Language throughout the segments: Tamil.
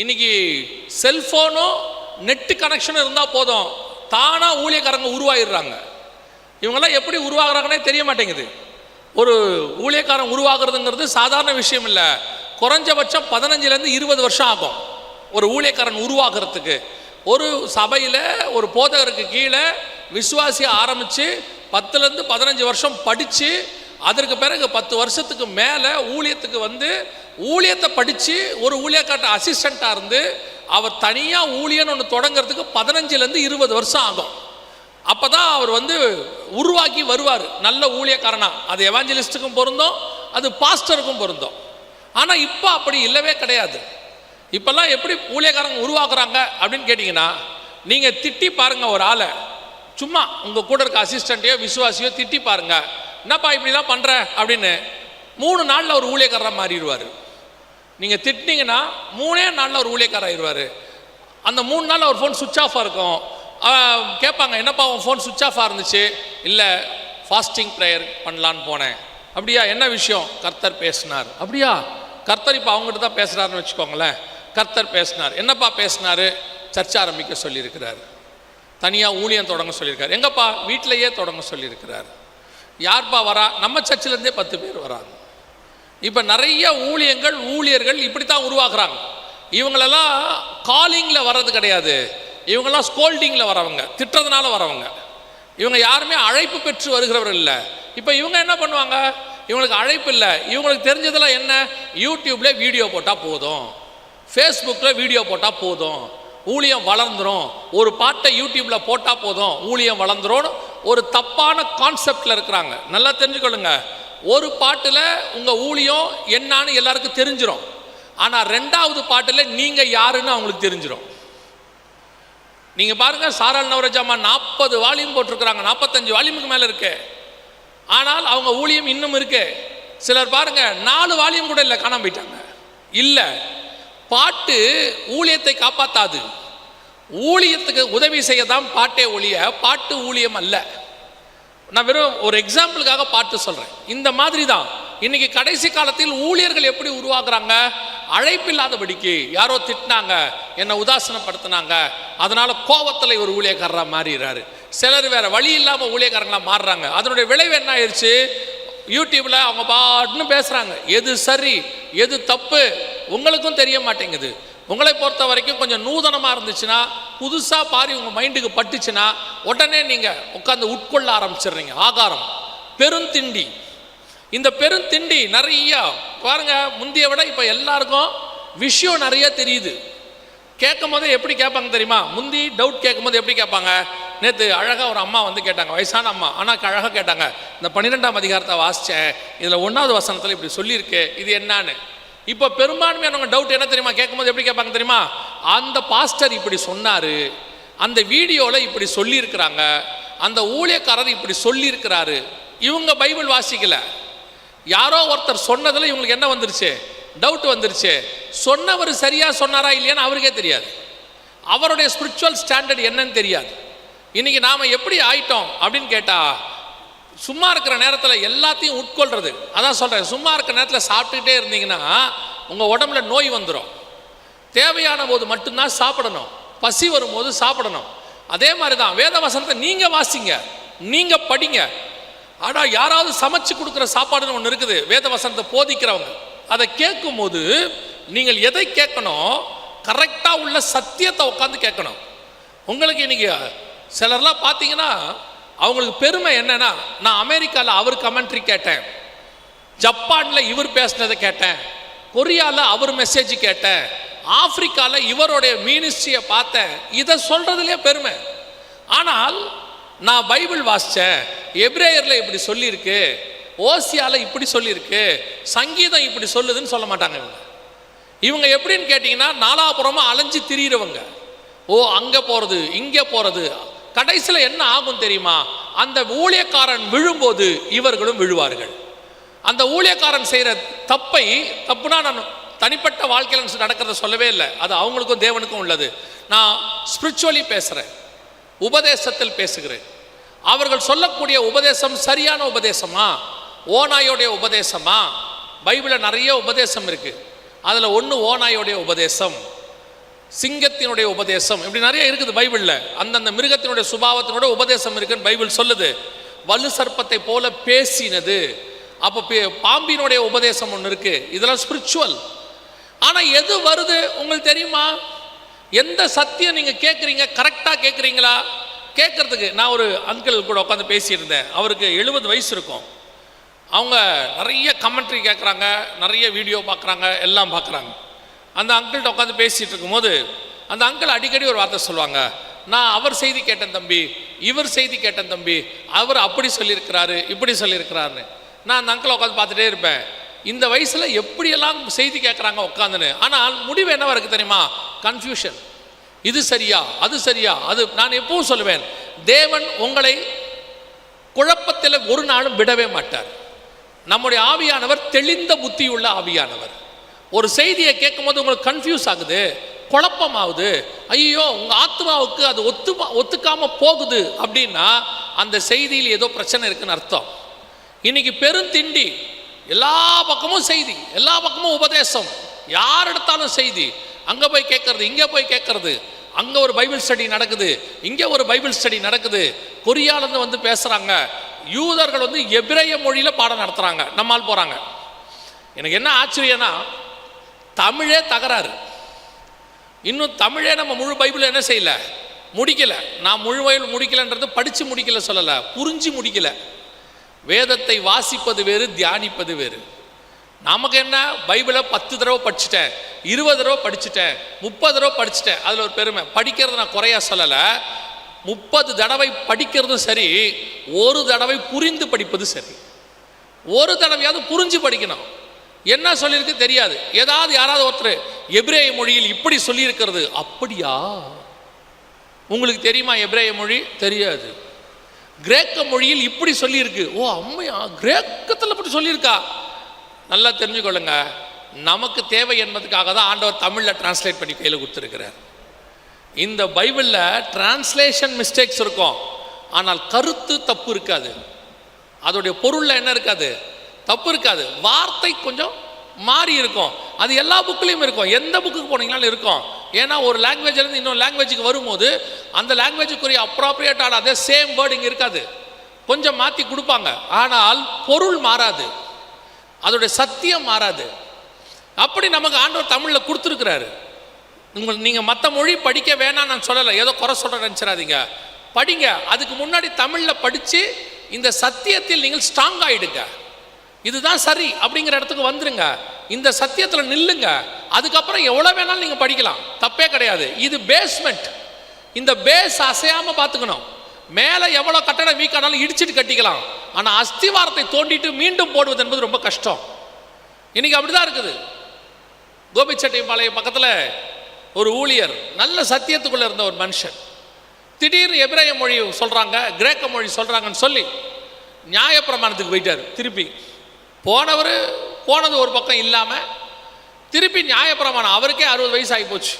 இன்னைக்கு செல்ஃபோனும் நெட்டு கனெக்ஷனும் இருந்தால் போதும். தானாக ஊழியக்காரங்க உருவாகிடுறாங்க இவங்கெல்லாம் எப்படி உருவாகிறாங்கன்னே தெரிய மாட்டேங்குது. ஒரு ஊழியக்காரன் உருவாகிறதுங்கிறது சாதாரண விஷயம் இல்லை. குறைஞ்சபட்சம் பதினஞ்சுலேருந்து இருபது வருஷம் ஆகும் ஒரு ஊழியக்காரன் உருவாகிறதுக்கு. ஒரு சபையில் ஒரு போதகருக்கு கீழே விசுவாசியை ஆரம்பித்து பத்துலேருந்து பதினஞ்சு வருஷம் படித்து அதற்கு பிறகு பத்து வருஷத்துக்கு மேலே ஊழியத்துக்கு வந்து ஊழியத்தை படித்து ஒரு ஊழியக்காட்ட அசிஸ்டண்ட்டாக இருந்து அவர் தனியாக ஊழியன்னு ஒன்று தொடங்குறதுக்கு பதினஞ்சுலேருந்து இருபது வருஷம் ஆகும். அப்போ தான் அவர் வந்து உருவாக்கி வருவார். நல்ல ஊழியக்காரனா. அது எவாஞ்சலிஸ்ட்டுக்கும் பொருந்தோம் அது பாஸ்டருக்கும் பொருந்தும். ஆனால் இப்போ அப்படி இல்லவே கிடையாது. இப்போல்லாம் எப்படி ஊழியக்காரங்க உருவாக்குறாங்க அப்படின்னு கேட்டிங்கன்னா நீங்கள் திட்டி பாருங்கள் ஒரு ஆளை. சும்மா உங்கள் கூட இருக்க அசிஸ்டண்ட்டையோ விசுவாசியோ திட்டி பாருங்கள் என்னப்பா இப்படிலாம் பண்ணுற அப்படின்னு மூணு நாளில் ஒரு ஊழியக்காரராக மாறிடுவார். நீங்கள் திட்டினீங்கன்னா மூணே நாளில் ஒரு ஊழியக்காரர் ஆயிடுவார் அந்த மூணு நாள் அவர் ஃபோன் சுவிட்ச் ஆஃபாக இருக்கும். கேட்பாங்க என்னப்பா உன் ஃபோன் சுவிட்ச் ஆஃபாக இருந்துச்சு? இல்லை ஃபாஸ்டிங் ப்ரேயர் பண்ணலான்னு போனேன். அப்படியா என்ன விஷயம்? கர்த்தர் பேசினார். அப்படியா? கர்த்தர் இப்போ அவங்ககிட்ட தான் பேசுகிறாருன்னு வச்சுக்கோங்களேன். கர்த்தர் பேசினார். என்னப்பா பேசினார்? சர்ச்சை ஆரம்பிக்க சொல்லியிருக்கிறார். தனியாக ஊழியம் தொடங்க சொல்லியிருக்கார். எங்கப்பா? வீட்டிலேயே தொடங்க சொல்லியிருக்கிறார். யார்ப்பா வரா? நம்ம சர்ச்சிலேருந்தே பத்து பேர் வராங்க. இப்போ நிறைய ஊழியங்கள் ஊழியர்கள் இப்படி தான் உருவாக்குறாங்க. இவங்களெல்லாம் காலிங்கில் வர்றது கிடையாது. இவங்கெல்லாம் ஸ்கோல்டிங்கில் வரவங்க திட்டுறதுனால வரவங்க. இவங்க யாருமே அழைப்பு பெற்று வருகிறவர்கள் இல்லை. இப்போ இவங்க என்ன பண்ணுவாங்க? இவங்களுக்கு அழைப்பு இல்லை. இவங்களுக்கு தெரிஞ்சதெல்லாம் என்ன? யூடியூப்பில் வீடியோ போட்டால் போதும். ஃபேஸ்புக்கில் வீடியோ போட்டால் போதும். ஊழியம் வளர்ந்துரும். ஒரு பாட்டை யூடியூப்பில் போட்டால் போதும். ஊழியம் வளர்ந்துரும். ஒரு தப்பான கான்செப்டில் இருக்கிறாங்க. நல்லா தெரிஞ்சுக்கொள்ளுங்கள் ஒரு பாட்டில் உங்கள் ஊழியம் என்னன்னு எல்லாருக்கும் தெரிஞ்சிடும் ஆனால் ரெண்டாவது பாட்டில் நீங்கள் யாருன்னு அவங்களுக்கு தெரிஞ்சிடும் நீங்கள் பாருங்கள் சாரால் நவரஜாமா நாற்பது வால்யூம் போட்டிருக்கிறாங்க. நாற்பத்தஞ்சு வால்யூமுக்கு மேலே இருக்கு. ஆனால் அவங்க ஊழியம் இன்னும் இருக்கு. சிலர் பாருங்க நாலு வால்யூம் கூட இல்லை காணாம போயிட்டாங்க. இல்லை பாட்டு ஊழியத்தை காப்பாற்றாது ஊழியத்துக்கு உதவி செய்ய தான் பாட்டே ஒழிய பாட்டு ஊழியம் அல்ல. நான் வெறும் ஒரு எக்ஸாம்பிளுக்காக பாட்டு சொல்கிறேன் இந்த மாதிரி தான் இன்னைக்கு கடைசி காலத்தில் ஊழியர்கள் எப்படி உருவாக்குறாங்க அழைப்பில்லாதபடிக்கு யாரோ திட்டினாங்க என்னை உதாசனப்படுத்தினாங்க. அதனால கோவத்தில் ஒரு ஊழியக்காரராக மாறிடுறாரு சிலர் வேற வழி இல்லாமல் ஊழியக்காரங்களாக மாறுறாங்க. அதனுடைய விளைவு என்ன ஆயிடுச்சு யூடியூப்பில் அவங்க பாட்டுன்னு பேசுகிறாங்க எது சரி எது தப்பு? உங்களுக்கும் தெரிய மாட்டேங்குது. உங்களை பொறுத்த வரைக்கும் கொஞ்சம் நூதனமாக இருந்துச்சுன்னா புதுசாக பாரி உங்கள் மைண்டுக்கு பட்டுச்சுன்னா உடனே நீங்கள் உட்காந்து உட்கொள்ள ஆரம்பிச்சிடுறீங்க. ஆகாரம். பெருந்திண்டி. இந்த பெருந்திண்டி நிறைய பாருங்க முந்தைய விட இப்போ எல்லாருக்கும் விஷயம் நிறைய தெரியுது. கேட்கும் போதே எப்படி கேட்பாங்க தெரியுமா? முந்தி டவுட் கேட்கும் போது எப்படி கேட்பாங்க? நேற்று அழகாக ஒரு அம்மா வந்து கேட்டாங்க வயசான அம்மா ஆனால் அழகாக கேட்டாங்க இந்த பன்னிரெண்டாம் அதிகாரத்தை வாசித்தேன் இதில் ஒன்றாவது வசனத்தில் இப்படி சொல்லியிருக்கு இது என்னான்னு? இப்போ பெரும்பான்மையானவங்க டவுட் என்ன தெரியுமா? கேட்கும்போது எப்படி கேட்பாங்க தெரியுமா? அந்த பாஸ்டர் இப்படி சொன்னார். அந்த வீடியோவில் இப்படி சொல்லியிருக்கிறாங்க. அந்த ஊழியக்காரர் இப்படி சொல்லியிருக்கிறாரு. இவங்க பைபிள் வாசிக்கல. யாரோ ஒருத்தர் சொன்னதில் இவங்களுக்கு என்ன வந்துருச்சு? டவுட் வந்துருச்சு. சொன்னவர் சரியாக சொன்னாரா இல்லையான்னு அவருக்கே தெரியாது. அவருடைய ஸ்பிரிச்சுவல் ஸ்டாண்டர்ட் என்னன்னு தெரியாது. இன்னைக்கு நாம் எப்படி ஆயிட்டோம் அப்படின்னு கேட்டால் சும்மா இருக்கிற நேரத்தில் எல்லாத்தையும் உட்கொள்றது. அதான் சொல்கிறேன் சும்மா இருக்கிற நேரத்தில் சாப்பிட்டுக்கிட்டே இருந்தீங்கன்னா உங்கள் உடம்புல நோய் வந்துடும் தேவையான போது மட்டும்தான் சாப்பிடணும். பசி வரும்போது சாப்பிடணும். அதே மாதிரி தான் வேத வசனத்தை நீங்கள் வாசிங்க நீங்கள் படிங்க. ஆனால் யாராவது சமைச்சு கொடுக்குற சாப்பாடுன்னு ஒன்று இருக்குது வேத வசனத்தை போதிக்கிறவங்க. அதை கேட்கும்போது நீங்கள் எதை கேட்கணும்? கரெக்டாக உள்ள சத்தியத்தை உட்காந்து கேட்கணும். உங்களுக்கு இன்றைக்கி சிலர்லாம் பார்த்தீங்கன்னா அவங்களுக்கு பெருமை என்னன்னா நான் அமெரிக்காவில் அவர் கமெண்ட்ரி கேட்டேன். ஜப்பானில் இவர் பேசினதை கேட்டேன். கொரியாவில் அவர் மெசேஜ் கேட்டேன். ஆப்பிரிக்காவில் இவருடைய மினிஸ்ட்ரியை பார்த்தேன். இதை சொல்றதுலயே பெருமை. ஆனால் நான் பைபிள் வாசித்தேன் எப்ரேயரில் இப்படி சொல்லியிருக்கு. ஓசியால இப்படி சொல்லியிருக்கு. சங்கீதம் இப்படி சொல்லுதுன்னு சொல்ல மாட்டாங்க இவங்க. இவங்க எப்படின்னு கேட்டிங்கன்னா நாலாபுறமா அலைஞ்சு திரியிறவங்க. ஓ அங்கே போகிறது இங்கே போகிறது கடைசியில் என்ன ஆகும் தெரியுமா? அந்த ஊழியக்காரன் விழும்போது இவர்களும் விழுவார்கள். அந்த ஊழியக்காரன் செய்கிற தப்பை தப்புனா நான் தனிப்பட்ட வாழ்க்கையில் நடக்கிறத சொல்லவே இல்லை. அது அவங்களுக்கும் தேவனுக்கும் உள்ளது. நான் ஸ்பிரிச்சுவலி பேசுகிறேன் உபதேசத்தில் பேசுகிறேன். அவர்கள் சொல்லக்கூடிய உபதேசம் சரியான உபதேசமா? ஓநாயோடைய உபதேசமா? பைபிளில் நிறைய உபதேசம் இருக்குது அதில் ஒன்று ஓநாயோடைய உபதேசம். சிங்கத்தினுடைய உபதேசம். இப்படி நிறைய இருக்குது பைபிளில். அந்தந்த மிருகத்தினுடைய சுபாவத்தினுடைய உபதேசம் இருக்குன்னு பைபிள் சொல்லுது. வலு சர்ப்பத்தை போல பேசினது. அப்போ பே- பாம்பினுடைய உபதேசம் ஒன்று இருக்கு. இதெல்லாம் ஸ்பிரிச்சுவல் ஆனால் எது வருது? உங்களுக்கு தெரியுமா? எந்த சத்தியம் நீங்கள் கேட்குறீங்க கரெக்டாக கேட்குறீங்களா கேட்குறதுக்கு நான் ஒரு அங்கிள் கூட உட்காந்து பேசியிருந்தேன். அவருக்கு எழுபது வயசு இருக்கும். அவங்க நிறைய கமெண்ட்ரி கேட்குறாங்க நிறைய வீடியோ பார்க்குறாங்க. எல்லாம் பார்க்குறாங்க. அந்த அங்கிள்கிட்ட உட்காந்து பேசிகிட்டு இருக்கும்போது அந்த அங்கிள் அடிக்கடி ஒரு வார்த்தை சொல்லுவாங்க நான் அவர் செய்தி கேட்டேன் தம்பி இவர் செய்தி கேட்டேன் தம்பி அவர் அப்படி சொல்லியிருக்கிறாரு இப்படி சொல்லியிருக்கிறாருன்னு. நான் அந்த அங்கிளை உட்காந்து பார்த்துட்டே இருப்பேன். இந்த வயசில் எப்படியெல்லாம் செய்தி கேட்குறாங்க உட்காந்துன்னு ஆனால் முடிவு என்னவாக இருக்குது தெரியுமா? கன்ஃபியூஷன் இது சரியா அது சரியா அது நான் எப்பவும் சொல்லுவேன் தேவன் உங்களை குழப்பத்தில் ஒரு நாளும் விடவே மாட்டார். நம்முடைய ஆவியானவர் தெளிந்த புத்தியுள்ள ஆவியானவர். ஒரு செய்தியை கேட்கும்போது உங்களுக்கு கன்ஃபியூஸ் ஆகுது குழப்பமாகுது. ஐயோ உங்கள் ஆத்மாவுக்கு அது ஒத்து ஒத்துக்காம போகுது அப்படின்னா அந்த செய்தியில் ஏதோ பிரச்சனை இருக்குன்னு அர்த்தம். இன்னைக்கு பெருந்திண்டி எல்லா பக்கமும் செய்தி எல்லா பக்கமும் உபதேசம். யார் எடுத்தாலும் செய்தி. அங்கே போய் கேட்கறது இங்கே போய் கேட்கறது. அங்கே ஒரு பைபிள் ஸ்டடி நடக்குது இங்கே ஒரு பைபிள் ஸ்டடி நடக்குது. கொரியாலேருந்து வந்து பேசுகிறாங்க யூதர்கள் வந்து எபிரேய மொழியில் பாடம் நடத்துகிறாங்க நம்மால் போகிறாங்க எனக்கு என்ன ஆச்சரியன்னா தமிழே தகராறு. இன்னும் தமிழே நம்ம முழு பைபிள் என்ன செய்யல? முடிக்கல. நான் முழு வயல் முடிக்கலைன்றது படித்து முடிக்கல சொல்லலை. புரிஞ்சு முடிக்கல. வேதத்தை வாசிப்பது வேறு தியானிப்பது வேறு. நமக்கு என்ன? பைபிளை பத்து தடவை படிச்சுட்டேன். இருபது தடவை படிச்சுட்டேன். முப்பது தடவை படிச்சுட்டேன். அதில் ஒரு பெருமை. படிக்கிறது நான் குறையா சொல்லலை. முப்பது தடவை படிக்கிறதும் சரி ஒரு தடவை புரிந்து படிப்பது சரி. ஒரு தடவையாவது புரிஞ்சு படிக்கணும். என்ன சொல்லியிருக்கு தெரியாது. ஏதாவது யாராவது ஒருத்தர் எப்ரேய மொழியில் இப்படி சொல்லியிருக்கிறது அப்படியா? உங்களுக்கு தெரியுமா எப்ரேய மொழி? தெரியாது. கிரேக்க மொழியில் இப்படி சொல்லியிருக்கு. ஓ அம்மையா கிரேக்கத்தில் இப்படி சொல்லியிருக்கா? நல்லா தெரிஞ்சுக்கொள்ளுங்க. நமக்கு தேவை என்பதுக்காக தான் ஆண்டவர் தமிழில் டிரான்ஸ்லேட் பண்ணி கையில் கொடுத்துருக்கிறார். இந்த பைபிளில் டிரான்ஸ்லேஷன் மிஸ்டேக்ஸ் இருக்கும். ஆனால் கருத்து தப்பு இருக்காது. அதோடைய பொருளில் என்ன இருக்காது? தப்பு இருக்காது. வார்த்தை கொஞ்சம் மாறி இருக்கும். அது எல்லா புக்லேயும் இருக்கும். எந்த புக்குக்கு போனீங்கனாலும் இருக்கும். ஏன்னா ஒரு லாங்குவேஜ்லேருந்து இன்னொரு லாங்குவேஜுக்கு வரும்போது அந்த லாங்குவேஜுக்குரிய அப்ராப்ரியேட்டான அதே சேம் வேர்டு இங்கே இருக்காது. கொஞ்சம் மாற்றி கொடுப்பாங்க. ஆனால் பொருள் மாறாது. அதோடைய சத்தியம் மாறாது. அப்படி நமக்கு ஆண்டவர் தமிழில் கொடுத்துருக்கிறாரு. உங்கள் நீங்கள் மற்ற மொழி படிக்க வேணாம் நான் சொல்லலை. ஏதோ குறை சொல்ல நினச்சிடாதீங்க. படிங்க. அதுக்கு முன்னாடி தமிழில் படித்து இந்த சத்தியத்தில் நீங்கள் ஸ்ட்ராங் ஆகிடுங்க இதுதான் சரி அப்படிங்கிற இடத்துக்கு வந்துருங்க. இந்த சத்தியத்தில் நில்லுங்க. அதுக்கப்புறம் எவ்வளோ வேணாலும் நீங்கள் படிக்கலாம். தப்பே கிடையாது. இது பேஸ்மெண்ட் இந்த பேஸ் அசையாமல் பார்த்துக்கணும். மேலே எவ்வளோ கட்டடம் வீக்கானாலும் இடிச்சிட்டு கட்டிக்கலாம். ஆனால் அஸ்திவாரத்தை தோண்டிட்டு மீண்டும் போடுவது என்பது ரொம்ப கஷ்டம். இன்னைக்கு அப்படிதான் இருக்குது. கோபிச்செட்டிப்பாளையம் பக்கத்தில் ஒரு ஊழியர் நல்ல சத்தியத்துக்குள்ளே இருந்த ஒரு மனுஷன். திடீர்னு எபிரேய மொழி சொல்கிறாங்க கிரேக்க மொழி சொல்கிறாங்கன்னு சொல்லி நியாயப்பிரமாணத்துக்கு போயிட்டார். திருப்பி போனவர் போனது ஒரு பக்கம் இல்லாமல் திருப்பி நியாயப்பிரமாணம் அவருக்கே அறுபது வயசு ஆகி போச்சு.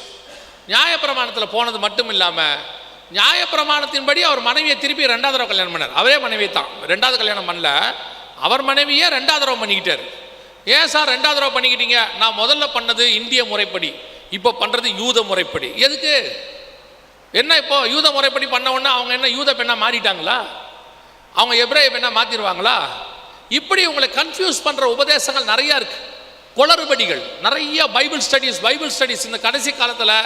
நியாயப்பிரமாணத்தில் போனது மட்டும் இல்லாமல் நியாயப்பிரமாணத்தின்படி அவர் மனைவியை திருப்பி ரெண்டாவது தடவை கல்யாணம் பண்ணார். அவரே மனைவி தான். ரெண்டாவது கல்யாணம் பண்ணல. அவர் மனைவியை ரெண்டாவது தடவை பண்ணிக்கிட்டார். ஏன் சார் ரெண்டாவது தடவை பண்ணிக்கிட்டீங்க? நான் முதல்ல பண்ணது இந்திய முறைப்படி இப்போ பண்ணுறது யூத முறைப்படி. எதுக்கு? என்ன இப்போ யூத முறைப்படி பண்ண உடனே அவங்க என்ன யூத பெண்ணாக மாறிட்டாங்களா? அவங்க எப்ரே பெண்ணாக மாற்றிடுவாங்களா இப்படி உங்களை கன்ஃபியூஸ் பண்ணுற உபதேசங்கள் நிறையா இருக்கு. குளறுபடிகள் நிறைய பைபிள் ஸ்டடீஸ் பைபிள் ஸ்டடீஸ் இந்த கடைசி காலத்தில்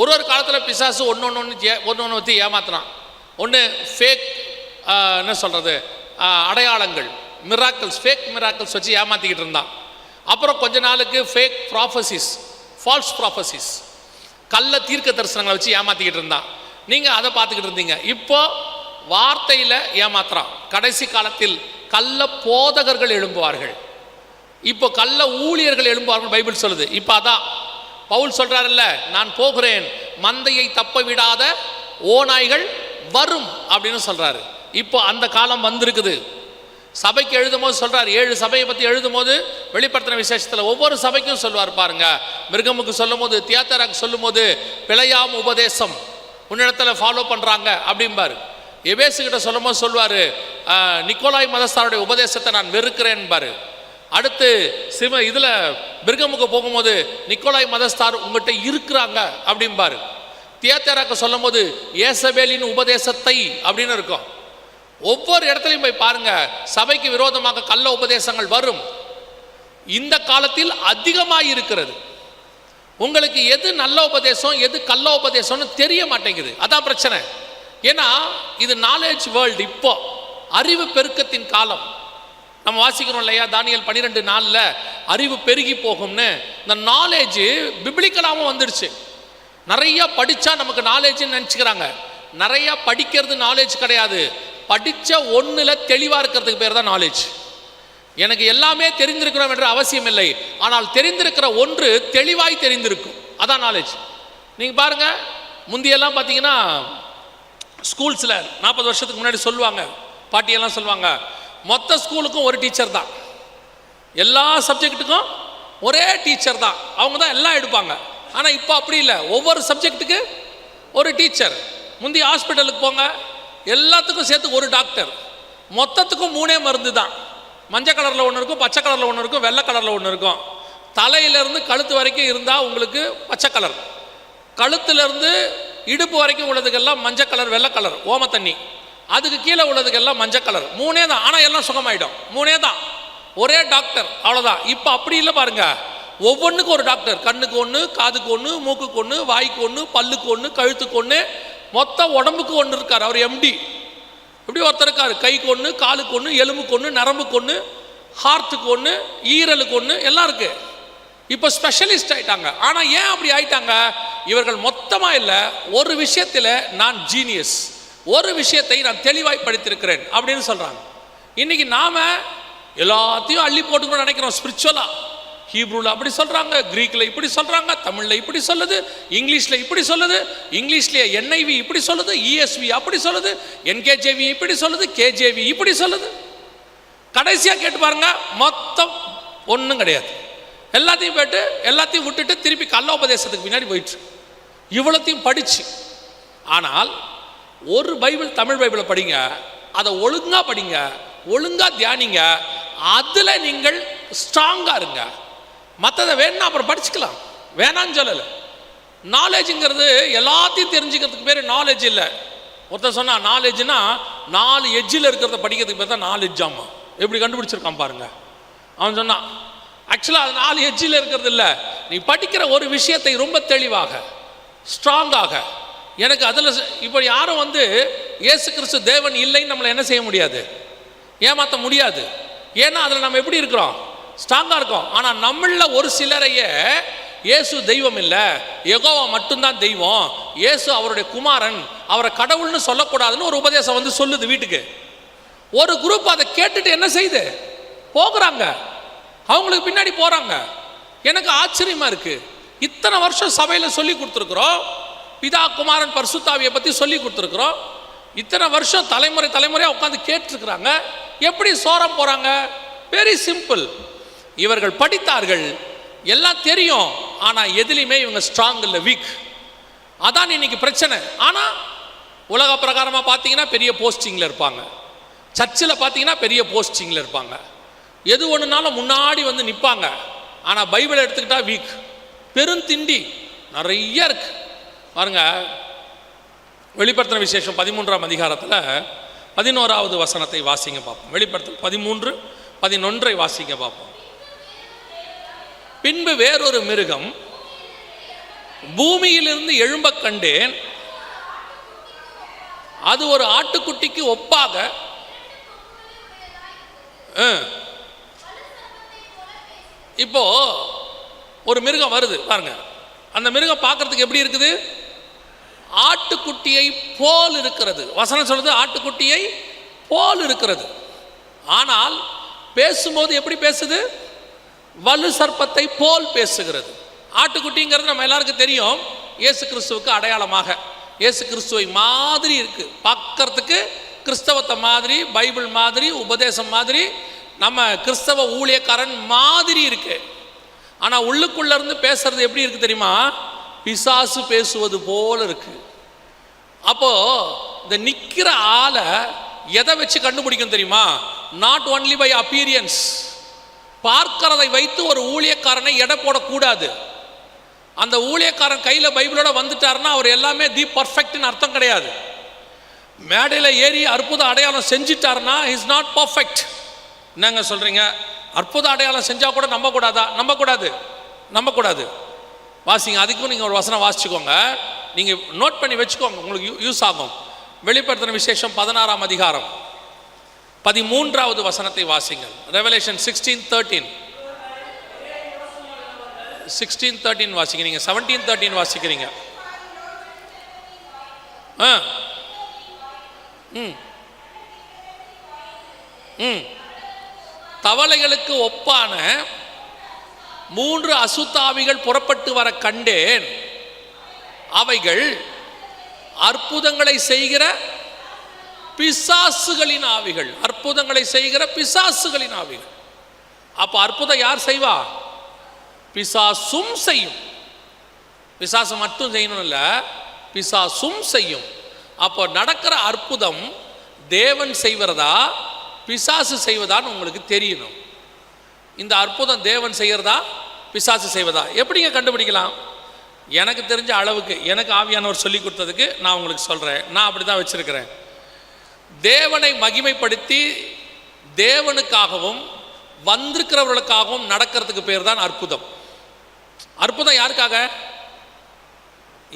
ஒரு ஒரு காலத்தில் பிசாசு ஒன்று ஒன்று ஒன்று ஒன்று ஒன்று வச்சு ஏமாத்துறான். ஒன்று ஃபேக் என்ன சொல்கிறது அடையாளங்கள் மிராக்கிள்ஸ் ஃபேக் மிராக்கிள்ஸ் வச்சு ஏமாற்றிக்கிட்டு இருந்தான். அப்புறம் கொஞ்ச நாளுக்கு ஃபேக் ப்ராஃபசிஸ் ஃபால்ஸ் ப்ராஃபசிஸ் கள்ள தீர்க்க தரிசனங்களை வச்சு ஏமாற்றிக்கிட்டு இருந்தான். நீங்கள் அதை பார்த்துக்கிட்டு இருந்தீங்க. இப்போ வார்த்தையில் ஏமாத்துறான். கடைசி காலத்தில் கள்ள போதகர்கள் எழும்புவார்கள். இப்போ கள்ள ஊழியர்கள் எழும்புவார்கள் பைபிள் சொல்லுது. இப்போ அதான் பவுல் சொல்றாருல்ல நான் போகிறேன் மந்தையை தப்ப விடாத ஓநாய்கள் வரும் அப்படின்னு சொல்றாரு. இப்போ அந்த காலம் வந்திருக்குது. சபைக்கு எழுதும் போது சொல்றார் ஏழு சபையை பற்றி எழுதும் போது வெளிப்படுத்தின விசேஷத்தில் ஒவ்வொரு சபைக்கும் சொல்லுவார் பாருங்க. மிருகமுக்கு சொல்லும் போது தியாத்தராக்கு சொல்லும் போது பிழையாம் உபதேசம் உன்னிடத்துல ஃபாலோ பண்ணுறாங்க அப்படிம்பாரு. எபேசுகிட்ட சொல்லும் போது சொல்லுவார் நிக்கோலாய் மதஸ்தாருடைய உபதேசத்தை நான் வெறுக்கிறேன்பாரு அடுத்து சிவ இதில் மிருகமுக்கு போகும்போது நிக்கோலாய் மதஸ்தார் உங்கள்கிட்ட இருக்கிறாங்க அப்படிம்பாரு. தியேத்தராக்க சொல்லும்போது ஏசபேலின் உபதேசத்தை அப்படின்னு இருக்கும். ஒவ்வொரு இடத்துலையும் போய் பாருங்க சபைக்கு விரோதமாக கள்ள உபதேசங்கள் வரும். இந்த காலத்தில் அதிகமாக இருக்கிறது. உங்களுக்கு எது நல்ல உபதேசம் எது கள்ள உபதேசம்னு தெரிய மாட்டேங்குது. அதான் பிரச்சனை. ஏன்னா இது நாலேஜ் வேர்ல்டு இப்போ. அறிவு பெருக்கத்தின் காலம். நம்ம வாசிக்கிறோம் இல்லையா தானியல் பன்னிரெண்டு நாளில் அறிவு பெருகி போகும்னு. இந்த நாலேஜ் பிப்ளிக்கலாகவும் வந்துடுச்சு நிறையா படித்தா நமக்கு நாலேஜ்னு நினச்சிக்கிறாங்க. நிறையா படிக்கிறது நாலேஜ் கிடையாது. படித்த ஒன்றில் தெளிவாக இருக்கிறதுக்கு பேர் தான் நாலேஜ் எனக்கு எல்லாமே தெரிந்திருக்கிறோம் என்ற அவசியம் இல்லை. ஆனால் தெரிந்திருக்கிற ஒன்று தெளிவாய் தெரிந்திருக்கும். அதான் நாலேஜ் நீங்கள் பாருங்கள் முந்தியெல்லாம் பார்த்தீங்கன்னா ஸ்கூல்ஸில் நாற்பது வருஷத்துக்கு முன்னாடி சொல்லுவாங்க பாட்டியெல்லாம் சொல்லுவாங்க மொத்த ஸ்கூலுக்கும் ஒரு டீச்சர் தான். எல்லா சப்ஜெக்ட்டுக்கும் ஒரே டீச்சர் தான். அவங்க தான் எல்லாம் எடுப்பாங்க. ஆனால் இப்போ அப்படி இல்லை. ஒவ்வொரு சப்ஜெக்ட்டுக்கு ஒரு டீச்சர் முந்தி ஹாஸ்பிட்டலுக்கு போங்க எல்லாத்துக்கும் சேர்த்து ஒரு டாக்டர் மொத்தத்துக்கும் மூணே மருந்து தான். மஞ்சள் கலரில் ஒன்று இருக்கும் பச்சை கலரில் ஒன்று இருக்கும் வெள்ளை கலரில் ஒன்று இருக்கும். தலையிலேருந்து கழுத்து வரைக்கும் இருந்தால் உங்களுக்கு பச்சை கலர் கழுத்துலேருந்து இடுப்பு வரைக்கும் உள்ளதுக்கெல்லாம் மஞ்சள் கலர் வெள்ளை கலர் ஓம தண்ணி. அதுக்கு கீழே உள்ளதுக்கெல்லாம் மஞ்சள் கலர் மூணே தான். ஆனால் எல்லாம் சுகமாயிடும். மூணே தான். ஒரே டாக்டர் அவ்வளோதான் இப்போ அப்படி இல்லை பாருங்க. ஒவ்வொன்றுக்கும் ஒரு டாக்டர் கண்ணுக்கு ஒன்று காதுக்கு ஒன்று மூக்குக்கு ஒன்று வாய்க்கு ஒன்று பல்லுக்கு ஒன்று கழுத்துக்கு ஒன்று மொத்த உடம்புக்கு ஒன்று இருக்கார். அவர் எம்டி இப்படி ஒருத்தர் இருக்காரு? கைக்கு ஒன்று காலுக்கு ஒன்று எலும்புக்கு ஒன்று நரம்புக்கு ஒன்று ஹார்ட்டுக்கு ஒன்று ஈரலுக்கு ஒன்று எல்லாம் இருக்கு. இப்போ ஸ்பெஷலிஸ்ட் ஆயிட்டாங்க. ஆனால் ஏன் அப்படி ஆயிட்டாங்க? இவர்கள் மொத்தமாக இல்லை ஒரு விஷயத்தில் நான் ஜீனியஸ் ஒரு விஷயத்தை நான் தெளிவாய் படித்திருக்கிறேன் அப்படின்னு சொல்கிறாங்க இன்னைக்கு நாம் எல்லாத்தையும் அள்ளி போட்டுக்கணும்னு நினைக்கிறோம் ஸ்பிரிச்சுவலாக ஹீப்ரூவில் அப்படி சொல்கிறாங்க க்ரீக்கில் இப்படி சொல்கிறாங்க தமிழில் இப்படி சொல்லுது இங்கிலீஷில் இப்படி சொல்லுது இங்கிலீஷ்லேயே என்ஐவி இப்படி சொல்லுது இஎஸ்வி அப்படி சொல்லுது என்கேஜேவி இப்படி சொல்லுது கேஜேவி இப்படி சொல்லுது. கடைசியாக கேட்டு பாருங்க மொத்தம் ஒன்றும் கிடையாது. எல்லாத்தையும் போயிட்டு எல்லாத்தையும் விட்டுட்டு திருப்பி கள்ள உபதேசத்துக்கு பின்னாடி போயிட்டு இவ்வளோத்தையும் படிச்சு. ஆனால் ஒரு பைபிள் தமிழ் பைபிளை படிங்க அதை ஒழுங்காக படிங்க ஒழுங்காக தியானிங்க அதில் நீங்கள் ஸ்ட்ராங்காக இருங்க. மற்றதை வேணும்னா அப்புறம் படிச்சுக்கலாம். வேணான்னு சொல்லலை. நாலேஜுங்கிறது எல்லாத்தையும் தெரிஞ்சுக்கிறதுக்கு பேர் நாலேஜ் இல்லை. ஒருத்தர் சொன்னால் நாலேஜ்னா நாலு எஜ்ஜில் இருக்கிறத படிக்கிறதுக்கு பேர் தான் நாலேஜ் ஆமா. எப்படி கண்டுபிடிச்சிருக்கான் பாருங்க. அவன் சொன்னான் ஆக்சுவலாக அது நாலு எஜ்ஜில் இருக்கிறது இல்லை. நீ படிக்கிற ஒரு விஷயத்தை ரொம்ப தெளிவாக ஸ்ட்ராங்காக. எனக்கு அதில் இப்போ யாரும் வந்து இயேசு கிறிஸ்து தேவன் இல்லைன்னு நம்மளை என்ன செய்ய முடியாது? ஏமாற்ற முடியாது. ஏன்னா அதில் நம்ம எப்படி இருக்கிறோம்? ஸ்ட்ராங்காக இருக்கோம். ஆனால் நம்மளில் ஒரு சிலரையே இயேசு தெய்வம் இல்லை. எகோவா மட்டும்தான் தெய்வம். இயேசு அவருடைய குமாரன். அவரை கடவுள்னு சொல்லக்கூடாதுன்னு ஒரு உபதேசம் வந்து சொல்லுது வீட்டுக்கு. ஒரு குரூப் அதை கேட்டுட்டு என்ன செய்யுது? போகிறாங்க. அவங்களுக்கு பின்னாடி போகிறாங்க எனக்கு ஆச்சரியமாக இருக்குது இத்தனை வருஷம் சபையில் சொல்லி கொடுத்துருக்குறோம். பிதா குமாரன் பர்சுத்தாவியை பற்றி சொல்லி கொடுத்துருக்குறோம். இத்தனை வருஷம் தலைமுறை தலைமுறையாக உட்காந்து கேட்டுருக்குறாங்க. எப்படி சோரம் போகிறாங்க வெரி சிம்பிள் இவர்கள் படித்தார்கள். எல்லாம் தெரியும். ஆனால் எதுலேயுமே இவங்க ஸ்ட்ராங் இல்லை வீக் அதான் இன்னைக்கு பிரச்சனை. ஆனால் உலக பிரகாரமாக பார்த்தீங்கன்னா பெரிய போஸ்டிங்கில் இருப்பாங்க. சர்ச்சில் பார்த்தீங்கன்னா பெரிய போஸ்டிங்கில் இருப்பாங்க. எது ஒன்றுனாலும் முன்னாடி வந்து நிற்பாங்க ஆனால் பைபிளை எடுத்துக்கிட்டால் வீக் பெருந்திண்டி நிறைய இருக்கு. பாருங்க வெளிப்படுத்தின விசேஷம் பதிமூன்றாம் அதிகாரத்தில் பதினோராவது வசனத்தை வாசிங்க பார்ப்போம். வெளிப்படுத்த பதிமூன்று பதினொன்றை வாசிங்க பார்ப்போம். பின்பு வேறொரு மிருகம் பூமியிலிருந்து எழும்பக் கண்டேன். அது ஒரு ஆட்டுக்குட்டிக்கு ஒப்பாக ஆ. இப்போ ஒரு மிருகம் வருது பாருங்க. அந்த மிருகம் பார்க்கறதுக்கு எப்படி இருக்குது? ஆட்டுக்குட்டியை போல் இருக்கிறது. வசனம் சொல்றது ஆட்டுக்குட்டியை போல் இருக்கிறது. ஆனால் பேசும்போது எப்படி பேசுது? வலு சர்ப்பத்தை போல் பேசுகிறது. ஆட்டுக்குட்டிங்கிறது நம்ம எல்லாருக்கும் தெரியும். இயேசு கிறிஸ்துவுக்கு அடையாளமாக. இயேசு கிறிஸ்துவை மாதிரி இருக்கு. பார்க்கறதுக்கு கிறிஸ்தவத்தை மாதிரி பைபிள் மாதிரி உபதேசம் மாதிரி நம்ம கிறிஸ்தவ ஊழியக்காரன் மாதிரி இருக்குது ஆனால் உள்ளுக்குள்ள இருந்து பேசுறது எப்படி இருக்கு தெரியுமா? பிசாசு பேசுவது போல இருக்கு. அப்போ இந்த நிற்கிற ஆளை எதை வச்சு கண்டுபிடிக்கும் தெரியுமா? நாட் ஒன்லி பை அப்பீரியன்ஸ் பார்க்கிறதை வைத்து ஒரு ஊழியக்காரனை எடை போடக்கூடாது. அந்த ஊழியக்காரன் கையில் பைபிளோட வந்துட்டாருன்னா அவர் எல்லாமே தி பர்ஃபெக்ட்னு அர்த்தம் கிடையாது. மேடையில் ஏறி அற்புத அடையாளம் செஞ்சிட்டாருன்னா இஸ் நாட் பர்ஃபெக்ட் என்னங்க சொல்கிறீங்க அற்புத அடையாளம் செஞ்சால் கூட நம்பக்கூடாதா? நம்பக்கூடாது. நம்பக்கூடாது. வாசிங்க அதுக்கும் நீங்கள் ஒரு வசனம் வாசிச்சுக்கோங்க. நீங்கள் நோட் பண்ணி வச்சுக்கோங்க உங்களுக்கு யூ- யூஸ் ஆகும். வெளிப்படுத்தின விசேஷம் பதினாறாம் அதிகாரம். பதிமூன்றாவது வசனத்தை வாசிங்கள். Revelation sixteen thirteen sixteen thirteen வாசிக்கிறீங்க நீங்கள் செவன்டீன் தேர்ட்டின் வாசிக்கிறீங்க. ஆ. ம். ம். தவளைகளுக்கு ஒப்பான மூன்று அசுத்தாவிகள் புறப்பட்டு வர கண்டேன். அவைகள் அற்புதங்களை செய்கிற பிசாசுகளின் ஆவிகள். அற்புதங்களை செய்கிற பிசாசுகளின் ஆவிகள். அப்போ அற்புதம் யார் செய்வா? பிசாசும் செய்யும். பிசாசு மட்டும் செய்யணும் இல்லை பிசாசும் செய்யும். அப்போ நடக்கிற அற்புதம் தேவன் செய்வதா? பிசாசு செய்வதான்னு உங்களுக்கு தெரியணும். இந்த அற்புதம் தேவன் செய்கிறதா பிசாசு செய்வதா? எப்படிங்க கண்டுபிடிக்கலாம்? எனக்கு தெரிஞ்ச அளவுக்கு எனக்கு ஆவியானவர் சொல்லி கொடுத்ததுக்கு நான் உங்களுக்கு சொல்கிறேன் நான் அப்படி தான் வச்சுருக்கிறேன். தேவனை மகிமைப்படுத்தி தேவனுக்காகவும் வந்திருக்கிறவர்களுக்காகவும் நடக்கிறதுக்கு பேர் தான் அற்புதம். அற்புதம் யாருக்காக?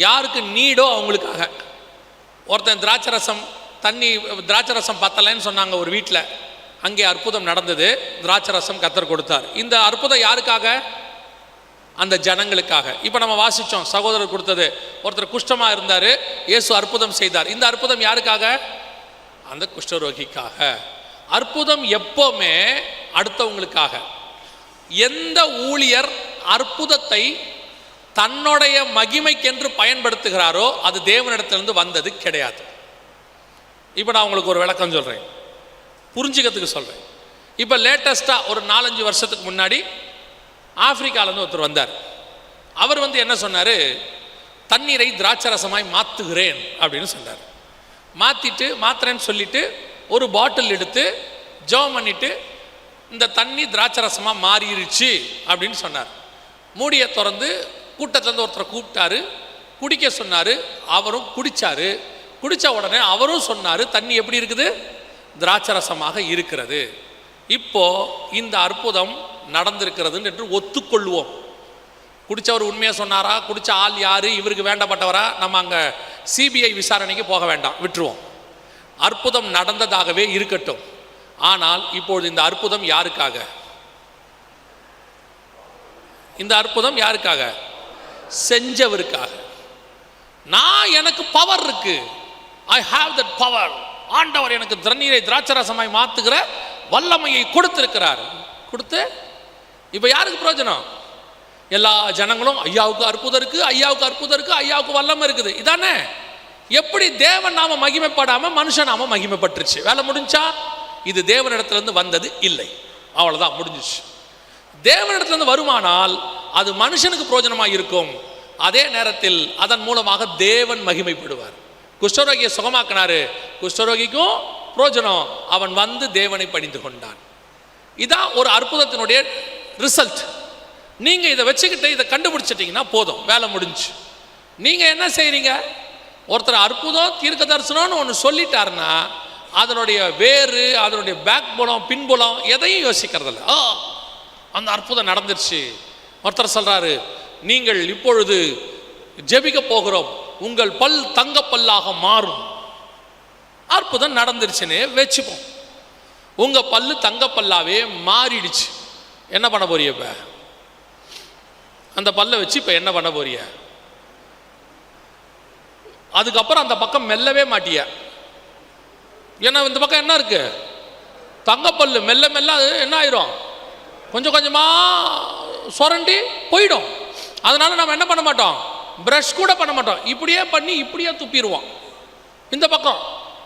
யாருக்கு நீடோ அவங்களுக்காக. ஒருத்தன் திராட்சை ரசம் தண்ணி திராட்சை ரசம் பத்தலைன்னு சொன்னாங்க ஒரு வீட்டில் அங்கே அற்புதம் நடந்தது. திராட்சரசம் கத்தர் கொடுத்தார். இந்த அற்புதம் யாருக்காக? அந்த ஜனங்களுக்காக. இப்போ நம்ம வாசித்தோம் சகோதரர் கொடுத்தது. ஒருத்தர் குஷ்டமாக இருந்தார் இயேசு அற்புதம் செய்தார். இந்த அற்புதம் யாருக்காக? அந்த குஷ்டரோகிக்காக. அற்புதம் எப்போவுமே அடுத்தவங்களுக்காக. எந்த ஊழியர் அற்புதத்தை தன்னுடைய மகிமைக்கென்று பயன்படுத்துகிறாரோ அது தேவனிடத்திலிருந்து வந்தது கிடையாது. இப்போ நான் உங்களுக்கு ஒரு விளக்கம் சொல்கிறேன் புரிஞ்சுக்கிறதுக்கு சொல்கிறேன் இப்போ லேட்டஸ்ட்டாக ஒரு நாலஞ்சு வருஷத்துக்கு முன்னாடி ஆப்பிரிக்காலேருந்து ஒருத்தர் வந்தார். அவர் வந்து என்ன சொன்னார்? தண்ணீரை திராட்சரசமாய் மாற்றுகிறேன் அப்படின்னு சொன்னார். மாற்றிட்டு மாத்திரேன்னு சொல்லிட்டு ஒரு பாட்டில் எடுத்து ஜெபம் பண்ணிட்டு இந்த தண்ணி திராட்சரசமாக மாறிடுச்சு அப்படின்னு சொன்னார். மூடியை திறந்து கூட்டத்திலேருந்து ஒருத்தரை கூப்பிட்டாரு. குடிக்க சொன்னார். அவரும் குடித்தார் குடித்த உடனே அவரும் சொன்னார் தண்ணி எப்படி இருக்குது? திராட்சரசமாக இருக்கிறது. இப்போ இந்த அற்புதம் நடந்திருக்கிறது என்று ஒத்துக்கொள்வோம். குடிச்சவர் உண்மையாக சொன்னாரா? குடிச்ச ஆள் யார்? இவருக்கு வேண்டப்பட்டவரா? நம்ம அங்கே சிபிஐ விசாரணைக்கு போக வேண்டாம். விட்டுருவோம். அற்புதம் நடந்ததாகவே இருக்கட்டும். ஆனால் இப்பொழுது இந்த அற்புதம் யாருக்காக? இந்த அற்புதம் யாருக்காக? செஞ்சவருக்காக. நான் எனக்கு பவர் இருக்கு. ஐ ஹாவ் தட் பவர் ஆண்டவர் எனக்கு தண்ணீரை திராட்சரசமாய் மாத்துகிற வல்லமையை கொடுத்திருக்கிறார். கொடுத்து இப்போ யாருக்கு பிரயோஜனம்? எல்லா ஜனங்களும் ஐயாவுக்கு அற்புதம் இருக்கு ஐயாவுக்கு அற்புதம் இருக்கு ஐயாவுக்கு வல்லமை இருக்குது. இதானே? எப்படி தேவன் நாம மகிமைப்படாம மனுஷன் நாம மகிமைப்பட்டுருச்சு? வேலை முடிஞ்சா? இது தேவனிடத்திலிருந்து வந்தது இல்லை. அவ்வளவுதான் முடிஞ்சிச்சு. தேவனிடத்துலேருந்து வருமானால் அது மனுஷனுக்கு பிரயோஜனமாக இருக்கும். அதே நேரத்தில் அதன் மூலமாக தேவன் மகிமைப்படுவார். குஷ்டரோகியை சுகமாக்கினாரு. குஷ்டரோகிக்கும் பிரயோஜனம் அவன் வந்து தேவனை பணிந்து கொண்டான். இதான் ஒரு அற்புதத்தினுடைய ரிசல்ட் நீங்கள் இதை வச்சுக்கிட்டு இதை கண்டுபிடிச்சிட்டிங்கன்னா போதும். வேலை முடிஞ்சு. நீங்கள் என்ன செய்கிறீங்க ஒருத்தர் அற்புதம் தீர்க்க தரிசனம்னு ஒன்று சொல்லிட்டாருன்னா அதனுடைய வேறு அதனுடைய பேக் புலம் பின்புலம் எதையும் யோசிக்கிறதில்ல. ஓ அந்த அற்புதம் நடந்துருச்சு. ஒருத்தர் சொல்கிறாரு நீங்கள் இப்பொழுது ஜெபிக்க போகிறோம். உங்கள் பல் தங்க பல்லாக மாறும். அற்புதம் நடந்துருச்சுன்னு வச்சுப்போம். உங்கள் பல்லு தங்க பல்லாவே மாறிடுச்சு. என்ன பண்ண போறிய இப்போ? அந்த பல்லை வச்சு இப்போ என்ன பண்ண போறிய? அதுக்கப்புறம் அந்த பக்கம் மெல்லவே மாட்டிய. ஏன்னா இந்த பக்கம் என்ன இருக்கு? தங்கப்பல்லு மெல்ல மெல்ல அது என்ன ஆயிரும்? கொஞ்சம் கொஞ்சமாக சுரண்டி போயிடும். அதனால நம்ம என்ன பண்ண மாட்டோம்? ப்ரஷ் கூட பண்ண மாட்டோம். இப்படியே பண்ணி இப்படியே துப்பிடுவோம். இந்த பக்கம்.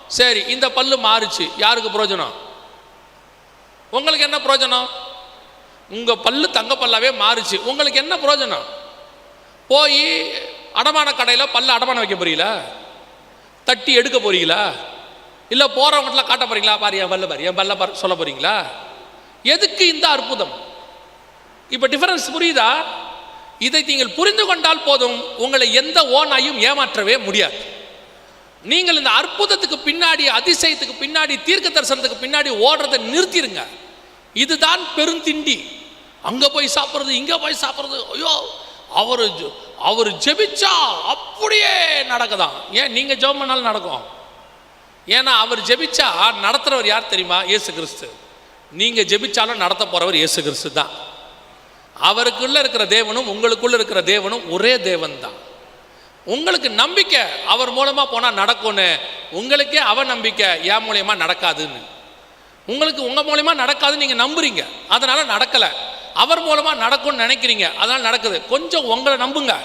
சரி இந்த பல்லு மாறுச்சு. யாருக்கு பிரயோஜனம்? உங்களுக்கு என்ன பிரயோஜனம்? உங்கள் பல்லு தங்க பல்லாவே மாறுச்சு. உங்களுக்கு என்ன பிரயோஜனம்? போய் அடமான கடையில் பல்ல அடமானம் வைக்க போறீங்களா? தட்டி எடுக்க போறீங்களா? இல்லை போகிறவங்களாம் காட்ட போறீங்களா? பாரு என் பல்ல பாரு. என் பல்ல பாரு சொல்ல போறீங்களா? எதுக்கு இந்த அற்புதம்? இப்போ டிஃபரன்ஸ் புரியுதா? இதை நீங்கள் புரிந்து கொண்டால் போதும் உங்களை எந்த ஓனாயும் ஏமாற்றவே முடியாது. நீங்கள் இந்த அற்புதத்துக்கு பின்னாடி அதிசயத்துக்கு பின்னாடி தீர்க்க தரிசனத்துக்கு பின்னாடி ஓடுறதை நிறுத்திடுங்க இதுதான் பெருந்திண்டி அங்கே போய் சாப்பிட்றது இங்கே போய் சாப்பிட்றது ஐயோ அவர் அவர் ஜெபிச்சா அப்படியே நடக்குதாம் ஏன் நீங்கள் ஜெபம் பண்ணாலும் நடக்கும். ஏன்னா அவர் ஜெபிச்சா நடத்துறவர் யார் தெரியுமா? இயேசு கிறிஸ்து. நீங்கள் ஜெபிச்சாலும் நடத்த போகிறவர் இயேசு கிறிஸ்து தான் அவருக்குள்ள இருக்கிற தேவனும் உங்களுக்குள்ள இருக்கிற தேவனும் ஒரே தேவன் தான் உங்களுக்கு நம்பிக்கை அவர் மூலமா போனா நடக்கும்னு உங்களுக்கே அவ நம்பிக்கை என் மூலியமா நடக்காதுன்னு. உங்களுக்கு உங்க மூலியமா நடக்காதுன்னு நீங்க நம்புறீங்க. அதனால நடக்கல. அவர் மூலமா நடக்கும்னு நினைக்கிறீங்க. அதனால நடக்குது. கொஞ்சம் உங்களை நம்புங்க.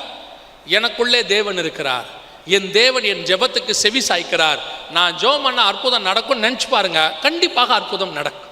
எனக்குள்ளே தேவன் இருக்கிறார். என் தேவன் என் ஜெபத்துக்கு செவி சாய்க்கிறார். நான் ஜோம் பண்ண அற்புதம் நடக்கும்னு நினச்சி பாருங்க. கண்டிப்பாக அற்புதம் நடக்கும்.